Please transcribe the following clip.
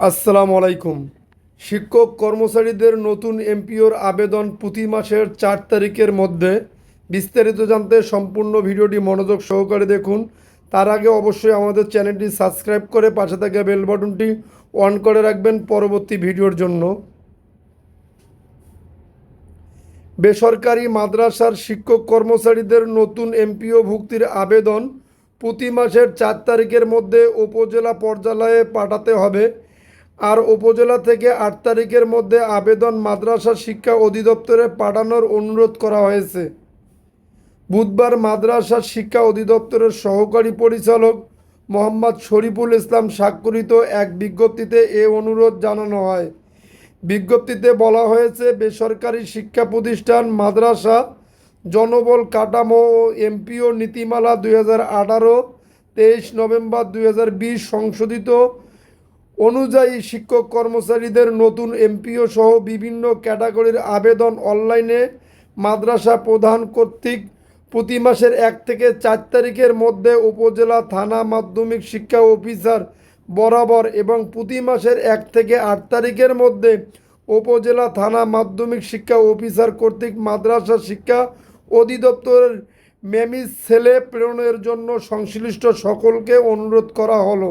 আসসালামু আলাইকুম। শিক্ষক কর্মচারীদের নতুন এমপিওর আবেদন প্রতি মাসের চার তারিখের মধ্যে। বিস্তারিত জানতে সম্পূর্ণ ভিডিওটি মনোযোগ সহকারে দেখুন। তার আগে অবশ্যই আমাদের চ্যানেলটি সাবস্ক্রাইব করে পাশে থাকা বেল বাটনটি অন করে রাখবেন পরবর্তী ভিডিওর জন্য। বেসরকারি মাদ্রাসার শিক্ষক কর্মচারীদের নতুন এমপিও ভুক্তির আবেদন প্রতি মাসের চার তারিখের মধ্যে উপজেলা পর্যালয়ে পাঠাতে হবে। আর উপজেলা থেকে আট তারিখের মধ্যে আবেদন মাদ্রাসা শিক্ষা অধিদপ্তরে পাঠানোর অনুরোধ করা হয়েছে। বুধবার মাদ্রাসা শিক্ষা অধিদপ্তরের সহকারী পরিচালক মোহাম্মদ শরীফুল ইসলাম স্বাক্ষরিত এক বিজ্ঞপ্তিতে এ অনুরোধ জানানো হয়। বিজ্ঞপ্তিতে বলা হয়েছে, বেসরকারি শিক্ষা প্রতিষ্ঠান মাদ্রাসা, জনবল কাঠামো ও এমপিও নীতিমালা দুই হাজার আঠারো, তেইশ নভেম্বর দুই হাজার বিশ সংশোধিত অনুযায়ী শিক্ষক কর্মচারীদের নতুন এমপিও সহ বিভিন্ন ক্যাটাগরির আবেদন অনলাইনে মাদ্রাসা প্রধান কর্তৃক প্রতি মাসের এক থেকে চার তারিখের মধ্যে উপজেলা থানা মাধ্যমিক শিক্ষা অফিসার বরাবর এবং প্রতি মাসের এক থেকে আট তারিখের মধ্যে উপজেলা থানা মাধ্যমিক শিক্ষা অফিসার কর্তৃক মাদ্রাসা শিক্ষা অধিদপ্তরের মেমিস ছেলে প্রেরণের জন্য সংশ্লিষ্ট সকলকে অনুরোধ করা হলো।